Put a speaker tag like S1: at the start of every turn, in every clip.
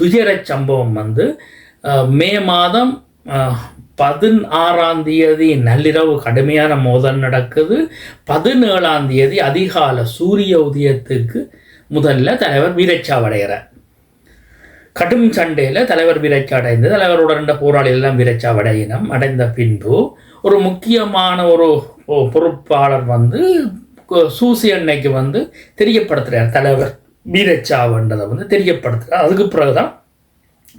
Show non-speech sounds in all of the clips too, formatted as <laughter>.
S1: துயரச் சம்பவம் வந்து மே மாதம் பதினாறாம் தேதி நள்ளிரவு கடுமையான மோதல் நடக்குது. பதினேழாம் தேதி அதிகால சூரிய உதயத்துக்கு முதல்ல தலைவர் வீரச்சாவடைகிறார். கடும் சண்டையில் தலைவர் வீரச்சா அடைந்து தலைவரோட ரெண்டு போராளிகள்லாம் வீரச்சாவடையினம். அடைந்த பின்பு ஒரு முக்கியமான ஒரு பொ- பொறுப்பாளர் வந்து சூசி அன்னைக்கு வந்து தெரியப்படுத்துகிறார் தலைவர். வீரச்சாவுன்றதை வந்து தெரியப்படுத்துகிறார் அதுக்கு பிறகுதான்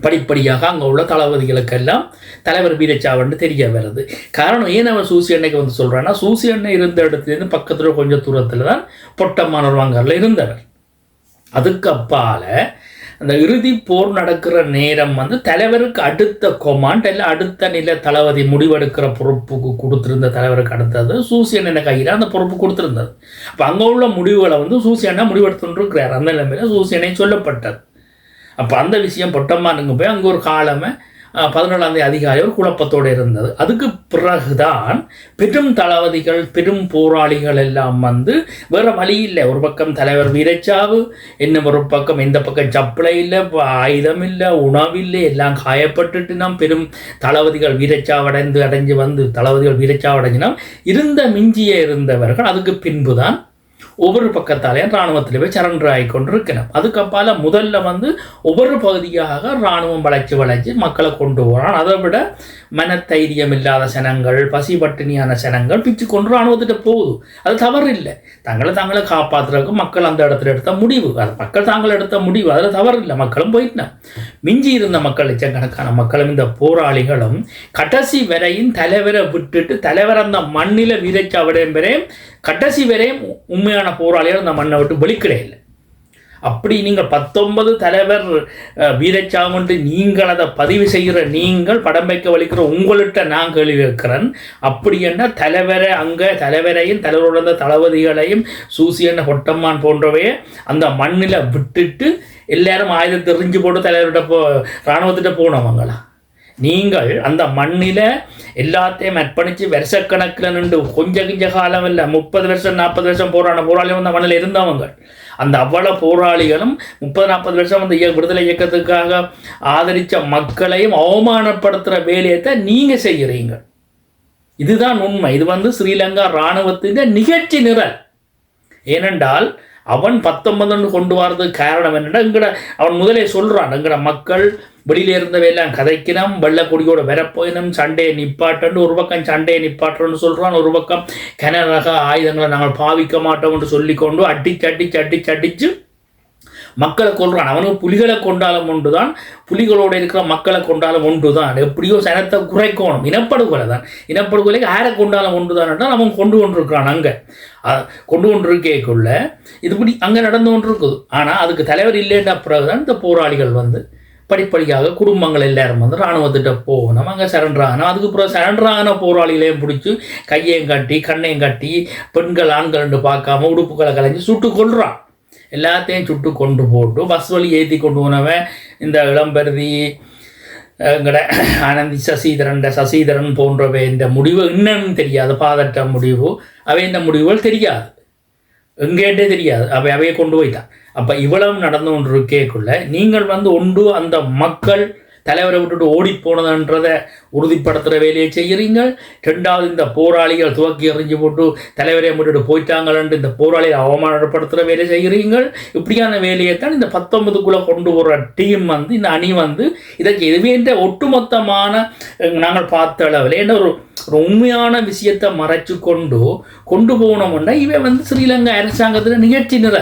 S1: படிப்படியாக அங்கே உள்ள தளபதிகளுக்கெல்லாம் தலைவர் வீரச்சாவன்னு தெரிய வருது. காரணம் ஏன் அவன் சூசி அன்னைக்கு வந்து சொல்கிறான்னா சூசி அண்ணை இருந்த இடத்துலேருந்து பக்கத்தில் கொஞ்சம் தூரத்தில் தான் பொட்டமானவர் வாங்கரில் இருந்தவர். அதுக்கப்பால அந்த இறுதி போர் நடக்கிற நேரம் வந்து தலைவருக்கு அடுத்த கொமாண்ட் இல்லை அடுத்த நில தளபதி முடிவெடுக்கிற பொறுப்புக்கு கொடுத்துருந்த தலைவருக்கு அடுத்தது சூசியன் கையில் அந்த பொறுப்பு கொடுத்துருந்தது. அப்போ அங்கே உள்ள முடிவுகளை வந்து சூசியனா முடிவெடுத்துருக்கிறார்? அந்த நிலைமையில் சூசியனை சொல்லப்பட்டது அப்போ அந்த விஷயம் பொட்டம்மானுங்க போய் அங்கே ஒரு காலமே பதினேழாம் தேதி அதிகாரி ஒரு குழப்பத்தோடு இருந்தது. அதுக்கு பிறகுதான் பெரும் தளபதிகள் பெரும் போராளிகள் எல்லாம் வந்து வேற வழி இல்லை. ஒரு பக்கம் தலைவர் வீரச்சாவு இன்னும் ஒரு பக்கம் இந்த பக்கம் சப்ளை இல்லை ஆயுதம் இல்லை உணவில்லை எல்லாம் காயப்பட்டுட்டு நாம் பெரும் தளபதிகள் வீரச்சாவடைந்து அடைஞ்சு வந்து தளபதிகள் வீரச்சாவடைஞ்சினால் இருந்த மிஞ்சிய இருந்தவர்கள். அதுக்கு பின்புதான் ஒவ்வொரு பக்கத்தாலேயும் இராணுவத்தில் போய் சரண்டர் ஆகி கொண்டிருக்கணும் அதுக்கப்பால முதல்ல வந்து ஒவ்வொரு பகுதியாக இராணுவம் வளைச்சு வளைச்சு மக்களை கொண்டு போகிறான் அதை விட மனத்தைரியம் இல்லாத சனங்கள் பசி பட்டினியான சனங்கள் பிச்சு கொண்டு இராணுவத்திட்ட போகுது. அது தவறு இல்லை தங்களை தாங்களே காப்பாற்றுறதுக்கு மக்கள் அந்த இடத்துல எடுத்த முடிவு. அது மக்கள் தாங்கள் எடுத்த முடிவு. அதில் தவறு இல்லை மக்களும் போயிட்டேன் மிஞ்சி இருந்த மக்கள் லட்சக்கணக்கான மக்களும் இந்த போராளிகளும் கடைசி வரையும் தலைவரை விட்டுட்டு தலைவர் அந்த மண்ணில் வீரச்சா வரையும் கடைசி வரையும் உண்மையான போராளிகள் அந்த மண்ணை விட்டு வெளிக்கிடே இல்லை. அப்படி நீங்கள் பத்தொன்பது தலைவர் அஹ், வீரச்சாமன்று நீங்கள் அதை பதிவு செய்கிற நீங்கள் படம் வைக்க வலிக்கிற உங்கள்கிட்ட நான் கேள்வி இருக்கிறேன் அப்படி என்ன தலைவரை அங்கே தலைவரையும் தலைவரோட அந்த தளபதிகளையும் சூசியன்ன பொட்டம்மான் போன்றவையே அந்த மண்ணில் விட்டுட்டு எல்லாரும் ஆயுதத்தை எறிஞ்சு போட்டு தலைவர்கிட்ட போ இராணுவத்திட்ட போனவங்களா? நீங்கள் அந்த மண்ணில் எல்லாத்தையும் அர்ப்பணித்து வருஷக்கணக்கில் நின்று கொஞ்சம் கொஞ்ச காலம் இல்லை முப்பது வருஷம் நாற்பது வருஷம் போராட போராளிகள் அந்த மண்ணில் இருந்தவங்க. அந்த அவ்வளவு போராளிகளும் முப்பது நாற்பது வருஷம் அந்த விடுதலை இயக்கத்துக்காக ஆதரித்த மக்களையும் அவமானப்படுத்துகிற வேலையை தான் நீங்கள் செய்கிறீங்க இதுதான் உண்மை. இது வந்து ஸ்ரீலங்கா இராணுவத்தின் நிகழ்ச்சி நிரல். ஏனென்றால் அவன் பத்தொன்பதுன்னு கொண்டு வரதுக்கு காரணம் என்னன்னா எங்கட அவன் முதலே சொல்கிறான் எங்கட மக்கள் வெளியில இருந்தவையெல்லாம் கதைக்கினம் வெள்ளக்கொடியோட வரப்போயினும் சண்டையை நிப்பாட்டன்னு ஒரு பக்கம் சண்டையை நிப்பாட்டுறோன்னு சொல்கிறான் ஒரு பக்கம் கனரக ஆயுதங்களை நாங்கள் பாவிக்க மாட்டோம்னு சொல்லிக்கொண்டு அடிச்சு அடிச்சு அடிச்சு அடிச்சு மக்களை கொள்றான் அவனும் புலிகளை கொண்டாலும் ஒன்று தான் புலிகளோடு இருக்கிற மக்களை கொண்டாலும் ஒன்று தான் எப்படியோ சனத்தை குறைக்கணும். இனப்படுகொலை தான் இனப்படுகொலைக்கு யாரை கொண்டாலும் ஒன்று தான் அவன் கொண்டு கொண்டிருக்கிறான் அங்கே. கொண்டு கொண்டிருக்கேக்குள்ள இது இதுபடி அங்கே நடந்து கொண்டு இருக்குது ஆனால் அதுக்கு தலைவர் இல்லைன்ற பிறகுதான் இந்த போராளிகள் வந்து படிப்படியாக குடும்பங்கள் எல்லாரும் வந்து இராணுவத்திட்ட போகணும். அங்கே சரண்டராகணும் அதுக்கு பிறகு ஆகின போராளிகளையும் பிடிச்சி கையையும் கட்டி கண்ணையும் கட்டி பெண்கள் ஆண்கள் பார்க்காம உடுப்புகளை கலைஞ்சு சுட்டு கொள்றான் எல்லாத்தையும் சுட்டு கொண்டு போட்டு பஸ் வழி ஏற்றி கொண்டு போனவன் இந்த இளம்பருதி எங்கட ஆனந்தி சசிதரன் சசிதரன் போன்றவை இந்த முடிவு என்னன்னு தெரியாது பாதட்ட முடிவு. அவை இந்த முடிவுகள் தெரியாது. எங்கேட்டே தெரியாது. அவை அவையை கொண்டு போயிட்டான். அப்போ இவ்வளவு நடந்து கொண்டு இருக்கேக்குள்ள நீங்கள் வந்து ஒன்று அந்த மக்கள் தலைவரை விட்டுட்டு ஓடி போனதுன்றதை உறுதிப்படுத்துகிற வேலையை செய்கிறீங்க ரெண்டாவது இந்த போராளிகள் துவக்கி எறிஞ்சு போட்டு தலைவரை விட்டுட்டு போயிட்டாங்களன்ட்டு இந்த போராளியை அவமானப்படுத்துகிற வேலையை செய்கிறீங்க இப்படியான வேலையை தான் இந்த பத்தொன்பதுக்குள்ளே கொண்டு போகிற டீம் வந்து இந்த அணி வந்து இதற்கு இதுவே இந்த ஒட்டுமொத்தமான நாங்கள் பார்த்த அளவில் என்ன ஒரு ஒரு உண்மையான விஷயத்தை மறைச்சு கொண்டு கொண்டு போனோம்னா இவன் வந்து ஸ்ரீலங்கா அரசாங்கத்தில் நிகழ்ச்சி நிற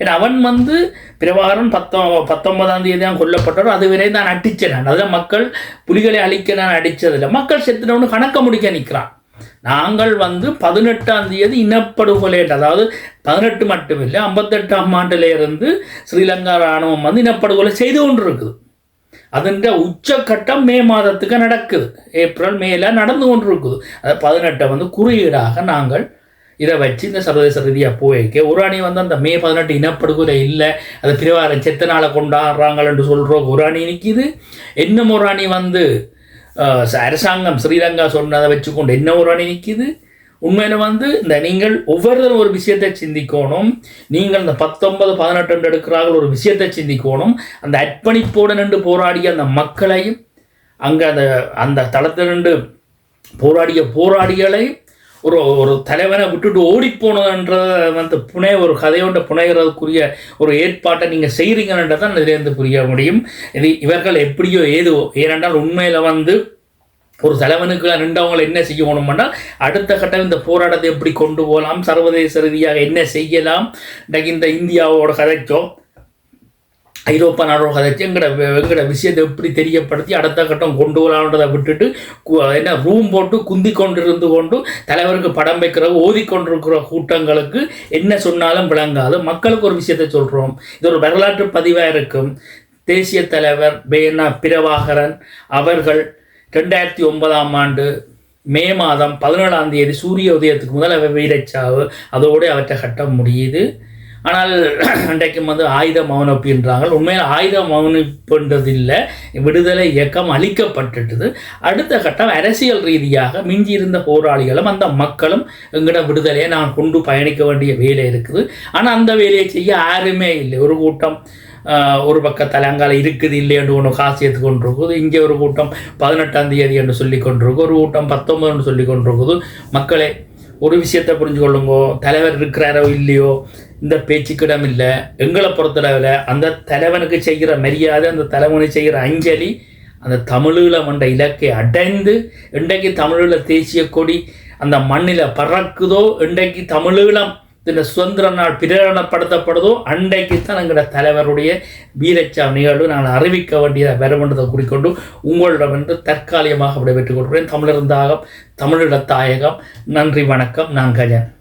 S1: ஏன்னா அவன் வந்து பிரபாகரன் பத்தோ பத்தொன்பதாம் தேதி தான் கொல்லப்பட்டாரோ. அதுவரை நான். அடித்தேன் அதில் மக்கள் புலிகளை அழிக்க நான் அடித்ததில்லை மக்கள் செத்துனவனு கணக்க முடிக்க நிற்கிறான் நாங்கள் வந்து பதினெட்டாம் தேதி இனப்படுகொலை அதாவது பதினெட்டு மட்டுமில்லை ஐம்பத்தெட்டாம் ஆண்டுலேருந்து ஸ்ரீலங்கா இராணுவம் வந்து இனப்படுகொலை செய்து கொண்டு இருக்குது அதுன்ற உச்சக்கட்டம் மே மாதத்துக்கு நடக்குது. ஏப்ரல் மேல நடந்து கொண்டு இருக்குது அது பதினெட்டை வந்து குறியீடாக நாங்கள் இதை வச்சு இந்த சர்வதேச ரீதியாக போயிருக்க. ஒரு அணி வந்து அந்த மே பதினெட்டு இனப்படுகொலை இல்லை அது பிரிவாரம் செத்த நாளை கொண்டாடுறாங்கள்னு சொல்கிறோம் ஒரு அணி நிற்கிது இன்னும் ஒரு அணி வந்து அரசாங்கம் ஸ்ரீலங்கா சொன்னதை வச்சுக்கொண்டு என்ன ஒரு அணி நிற்கிது உண்மையில வந்து இந்த நீங்கள் ஒவ்வொருத்தரும் ஒரு விஷயத்தை சிந்திக்கணும். நீங்கள் இந்த பத்தொன்பது பதினெட்டு எடுக்கிறார்கள் ஒரு விஷயத்தை சிந்திக்கணும். அந்த அர்ப்பணிப்போடு நின்று போராடிய அந்த மக்களையும் அங்கே அந்த அந்த தளத்தில் நின்று போராடிய போராடிகளையும் ஒரு ஒரு தலைவனை விட்டுட்டு ஓடிப்போனதுன்ற வந்து புனை ஒரு கதையோட புனைகிறதுக்குரிய ஒரு ஏற்பாட்டை நீங்கள் செய்கிறீங்கன்றதை தான் இதுலேருந்து புரிய முடியும். இது இவர்கள் எப்படியோ ஏதோ ஏனென்றால் உண்மையில் வந்து ஒரு தலைவனுக்கு நின்றவங்களை என்ன செய்யணும்னா அடுத்த கட்டம் இந்த போராட்டத்தை எப்படி கொண்டு போகலாம் சர்வதேச ரீதியாக என்ன செய்யலாம் இந்த இந்தியாவோட கதைச்சோம் ஐரோப்பா நாடோட கதைச்சு எங்கட எங்கட விஷயத்தை எப்படி தெரியப்படுத்தி அடுத்த கட்டம் கொண்டு வரலான்றதை விட்டுட்டு என்ன ரூம் போட்டு குந்தி கொண்டிருந்து கொண்டு தலைவருக்கு படம் வைக்கிற ஓதி கொண்டிருக்கிற கூட்டங்களுக்கு என்ன சொன்னாலும் விளங்காது. மக்களுக்கு ஒரு விஷயத்தை சொல்கிறோம் இது ஒரு வரலாற்று பதிவாக இருக்கும். தேசிய தலைவர் பேனா பிரவாகரன் அவர்கள் ரெண்டாயிரத்தி ஒன்பதாம் ஆண்டு மே மாதம் பதினேழாம் தேதி சூரிய உதயத்துக்கு முதல் அவர் வீரச்சாவு. அதோடு அவற்றை கட்டம் முடியுது. ஆனால் <clears throat> இன்றைக்கும் வந்து ஆயுத மௌனப்பின்றாங்க உண்மையில் ஆயுத மௌனிப்புன்றது இல்லை விடுதலை இயக்கம் அளிக்கப்பட்டுட்டது அடுத்த கட்டம் அரசியல் ரீதியாக மிஞ்சியிருந்த போராளிகளும் அந்த மக்களும் எங்கட விடுதலையை நான் கொண்டு பயணிக்க வேண்டிய வேலை இருக்குது. ஆனால் அந்த வேலையை செய்ய யாருமே இல்லை. ஒரு கூட்டம் ஒரு பக்கத்தில் அங்கால இருக்குது இல்லை என்று ஒன்று காசு ஏற்று கொண்டிருக்குது. இங்கே ஒரு கூட்டம் பதினெட்டாம் தேதி என்று சொல்லி கொண்டிருக்கு ஒரு கூட்டம் பத்தொன்பதுன்னு சொல்லி கொண்டிருக்குது. மக்களே ஒரு விஷயத்தை புரிஞ்சு கொள்ளுங்கோ தலைவர் இருக்கிறாரோ இல்லையோ? இந்த பேச்சுக்கிடம் இல்லை எங்களை பொறுத்தளவில் அந்த தலைவனுக்கு செய்கிற மரியாதை அந்த தலைவனுக்கு செய்கிற அஞ்சலி அந்த தமிழீழ மண்ட இலக்கை அடைந்து இன்றைக்கு தமிழீழ தேசிய கொடி அந்த மண்ணில் பறக்குதோ இன்றைக்கு தமிழீழம் இந்த சுதந்திர நாள் பிரகடனப்படுத்தப்படுதோ அன்றைக்கு தான் எங்களோட தலைவருடைய வீரச்சா நிகழ்வு நான் அறிவிக்க வேண்டியதை வருமென்றதை குறிக்கொண்டு உங்களிடமிருந்து தற்காலிகமாக விடைபெற்றுக் கொள்கிறேன். தமிழர் தாகம் தமிழிட தாயகம் நன்றி வணக்கம் நான் கஜன்.